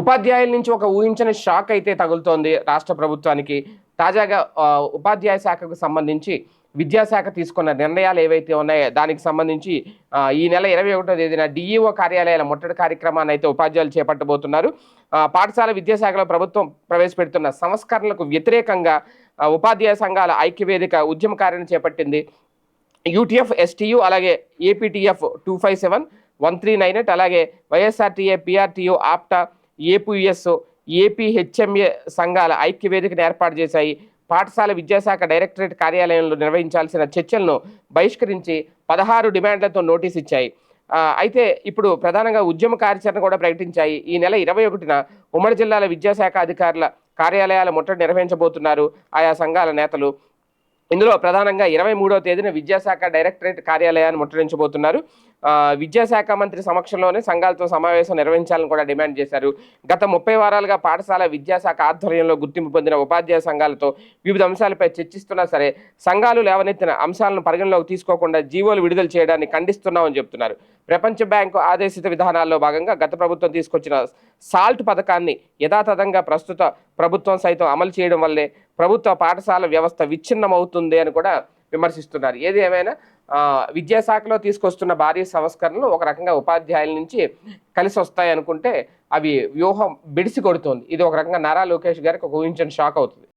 ఉపాధ్యాయుల నుంచి ఒక ఊహించని షాక్ అయితే తగులుతోంది రాష్ట్ర ప్రభుత్వానికి. తాజాగా ఉపాధ్యాయ శాఖకు సంబంధించి విద్యాశాఖ తీసుకున్న నిర్ణయాలు ఏవైతే ఉన్నాయో దానికి సంబంధించి ఈ నెల ఇరవై ఒకటో తేదీన డిఈఓ కార్యాలయాల ముట్టడి కార్యక్రమాన్ని అయితే ఉపాధ్యాయులు చేపట్టబోతున్నారు. పాఠశాల విద్యాశాఖలో ప్రభుత్వం ప్రవేశపెడుతున్న సంస్కరణలకు వ్యతిరేకంగా ఉపాధ్యాయ సంఘాల ఐక్యవేదిక ఉద్యమ కార్యం చేపట్టింది. యూటీఎఫ్ ఎస్టీయు అలాగే APTF two five seven one three nine eight అలాగే వైఎస్ఆర్టీఏ పిఆర్టీయు ఆప్టా ఏపీఎస్ ఏపీహెచ్ఎంఏ సంఘాల ఐక్యవేదికను ఏర్పాటు చేశాయి. పాఠశాల విద్యాశాఖ డైరెక్టరేట్ కార్యాలయంలో నిర్వహించాల్సిన చర్చలను బహిష్కరించి పదహారు డిమాండ్లతో నోటీస్ ఇచ్చాయి. అయితే ఇప్పుడు ప్రధానంగా ఉద్యమ కార్యాచరణ కూడా ప్రకటించాయి. ఈ నెల ఇరవై ఒకటిన ఉమ్మడి జిల్లాల విద్యాశాఖ అధికారుల కార్యాలయాల ముట్టడి నిర్వహించబోతున్నారు. ఆయా సంఘాల నేతలు ఇందులో ప్రధానంగా ఇరవై మూడవ తేదీన విద్యాశాఖ డైరెక్టరేట్ కార్యాలయాన్ని ముట్టడించబోతున్నారు. విద్యాశాఖ మంత్రి సమక్షంలోనే సంఘాలతో సమావేశం నిర్వహించాలని కూడా డిమాండ్ చేశారు. గత ముప్పై వారాలుగా పాఠశాల విద్యాశాఖ ఆధ్వర్యంలో గుర్తింపు పొందిన ఉపాధ్యాయ సంఘాలతో వివిధ అంశాలపై చర్చిస్తున్నా సరే సంఘాలు లేవనెత్తిన అంశాలను పరిగణలోకి తీసుకోకుండా జీవోలు విడుదల చేయడాన్ని ఖండిస్తున్నామని చెప్తున్నారు. ప్రపంచ బ్యాంకు ఆదేశిత విధానాల్లో భాగంగా గత ప్రభుత్వం తీసుకొచ్చిన సాల్ట్ పథకాన్ని యథాతథంగా ప్రస్తుత ప్రభుత్వం సైతం అమలు చేయడం వల్లే ప్రభుత్వ పాఠశాల వ్యవస్థ విచ్ఛిన్నమవుతుంది అని కూడా విమర్శిస్తున్నారు. ఏది ఏమైనా విద్యాశాఖలో తీసుకొస్తున్న భారీ సంస్కరణలు ఒక రకంగా ఉపాధ్యాయుల నుంచి కలిసి వస్తాయి అనుకుంటే అవి వ్యూహం బిడిసి కొడుతుంది ఇది ఒక రకంగా నారా లోకేష్ గారికి ఒక ఊహించని షాక్ అవుతుంది.